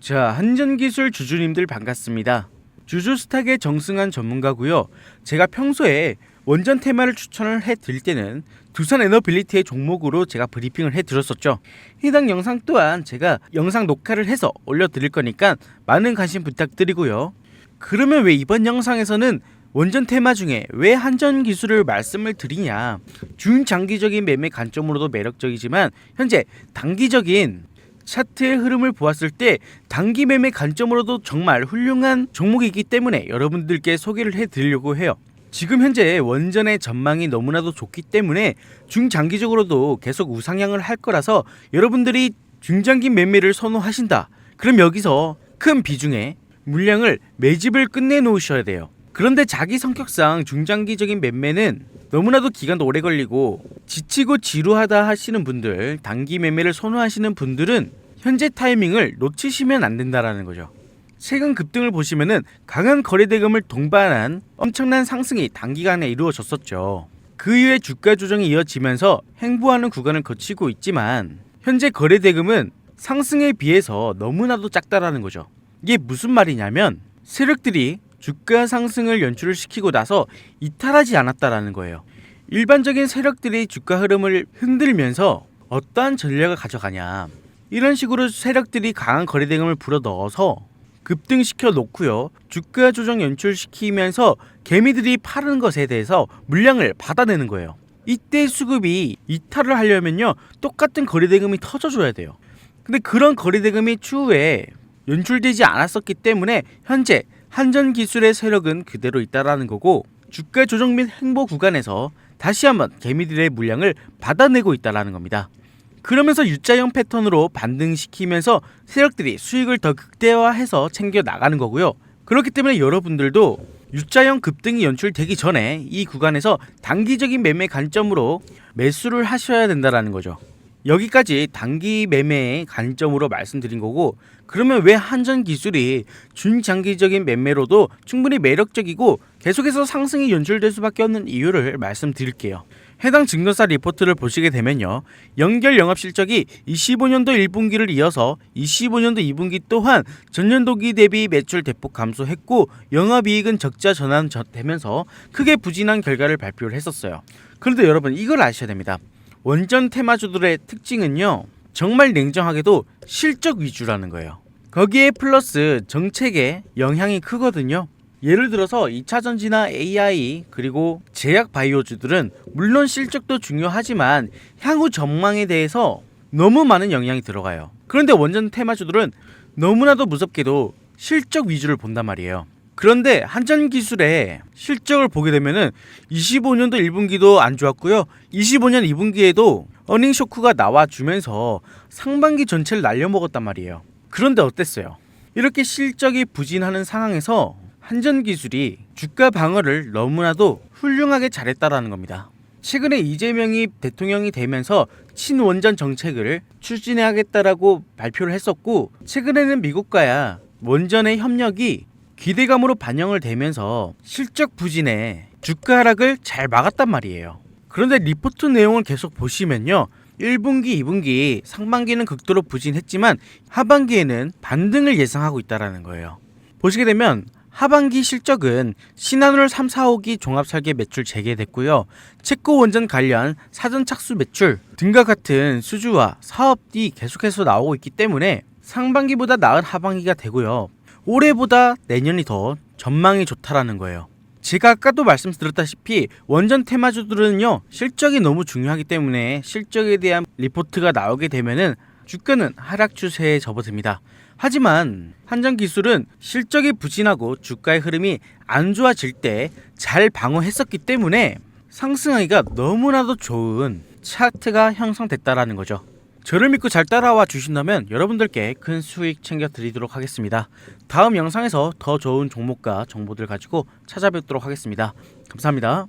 자, 한전기술 주주님들 반갑습니다. 주주스탁의 정승환 전문가고요. 제가 평소에 원전 테마를 추천을 해드릴 때는 두산 에너빌리티의 종목으로 제가 브리핑을 해드렸었죠. 해당 영상 또한 제가 영상 녹화를 해서 올려드릴 거니까 많은 관심 부탁드리고요. 그러면 왜 이번 영상에서는 원전 테마 중에 왜 한전 기술을 말씀을 드리냐? 중장기적인 매매 관점으로도 매력적이지만 현재 단기적인 차트의 흐름을 보았을 때 단기 매매 관점으로도 정말 훌륭한 종목이기 때문에 여러분들께 소개를 해드리려고 해요. 지금 현재 원전의 전망이 너무나도 좋기 때문에 중장기적으로도 계속 우상향을 할 거라서 여러분들이 중장기 매매를 선호하신다. 그럼 여기서 큰 비중의 물량을 매집을 끝내 놓으셔야 돼요. 그런데 자기 성격상 중장기적인 매매는 너무나도 기간도 오래 걸리고 지치고 지루하다 하시는 분들, 단기 매매를 선호하시는 분들은 현재 타이밍을 놓치시면 안 된다라는 거죠. 최근 급등을 보시면은 강한 거래대금을 동반한 엄청난 상승이 단기간에 이루어졌었죠. 그 이후에 주가 조정이 이어지면서 행보하는 구간을 거치고 있지만 현재 거래대금은 상승에 비해서 너무나도 작다라는 거죠. 이게 무슨 말이냐면 세력들이 주가 상승을 연출을 시키고 나서 이탈하지 않았다라는 거예요. 일반적인 세력들이 주가 흐름을 흔들면서 어떠한 전략을 가져가냐. 이런 식으로 세력들이 강한 거래대금을 불어 넣어서 급등시켜 놓고요. 주가 조정 연출시키면서 개미들이 파는 것에 대해서 물량을 받아내는 거예요. 이때 수급이 이탈을 하려면요. 똑같은 거래대금이 터져줘야 돼요. 근데 그런 거래대금이 추후에 연출되지 않았었기 때문에 현재 한전 기술의 세력은 그대로 있다라는 거고 주가 조정 및 행보 구간에서 다시 한번 개미들의 물량을 받아내고 있다라는 겁니다. 그러면서 U자형 패턴으로 반등시키면서 세력들이 수익을 더 극대화해서 챙겨 나가는 거고요. 그렇기 때문에 여러분들도 U자형 급등이 연출되기 전에 이 구간에서 단기적인 매매 관점으로 매수를 하셔야 된다라는 거죠. 여기까지 단기 매매의 관점으로 말씀드린 거고 그러면 왜 한전 기술이 중장기적인 매매로도 충분히 매력적이고 계속해서 상승이 연출될 수밖에 없는 이유를 말씀드릴게요. 해당 증거사 리포트를 보시게 되면요. 연결 영업 실적이 25년도 1분기를 이어서 25년도 2분기 또한 전년도기 대비 매출 대폭 감소했고 영업이익은 적자 전환되면서 크게 부진한 결과를 발표를 했었어요. 그런데 여러분 이걸 아셔야 됩니다. 원전 테마주들의 특징은요. 정말 냉정하게도 실적 위주라는 거예요. 거기에 플러스 정책의 영향이 크거든요. 예를 들어서 2차 전지나 AI 그리고 제약 바이오주들은 물론 실적도 중요하지만 향후 전망에 대해서 너무 많은 영향이 들어가요. 그런데 원전 테마주들은 너무나도 무섭게도 실적 위주를 본단 말이에요. 그런데 한전 기술의 실적을 보게 되면은 25년도 1분기도 안 좋았고요. 25년 2분기에도 어닝 쇼크가 나와주면서 상반기 전체를 날려먹었단 말이에요. 그런데 어땠어요? 이렇게 실적이 부진하는 상황에서 한전 기술이 주가 방어를 너무나도 훌륭하게 잘했다라는 겁니다. 최근에 이재명이 대통령이 되면서 친원전 정책을 추진해야겠다라고 발표를 했었고 최근에는 미국과야 원전의 협력이 기대감으로 반영을 되면서 실적 부진에 주가 하락을 잘 막았단 말이에요. 그런데 리포트 내용을 계속 보시면요. 1분기, 2분기, 상반기는 극도로 부진했지만 하반기에는 반등을 예상하고 있다라는 거예요. 보시게 되면 하반기 실적은 신한울 3, 4호기 종합설계 매출 재개됐고요. 체코 원전 관련 사전 착수 매출 등과 같은 수주와 사업이 계속해서 나오고 있기 때문에 상반기보다 나은 하반기가 되고요. 올해보다 내년이 더 전망이 좋다라는 거예요. 제가 아까도 말씀드렸다시피 원전 테마주들은요 실적이 너무 중요하기 때문에 실적에 대한 리포트가 나오게 되면은 주가는 하락 추세에 접어듭니다. 하지만 한전 기술은 실적이 부진하고 주가의 흐름이 안 좋아질 때 잘 방어했었기 때문에 상승하기가 너무나도 좋은 차트가 형성됐다라는 거죠. 저를 믿고 잘 따라와 주신다면 여러분들께 큰 수익 챙겨 드리도록 하겠습니다. 다음 영상에서 더 좋은 종목과 정보들 가지고 찾아뵙도록 하겠습니다. 감사합니다.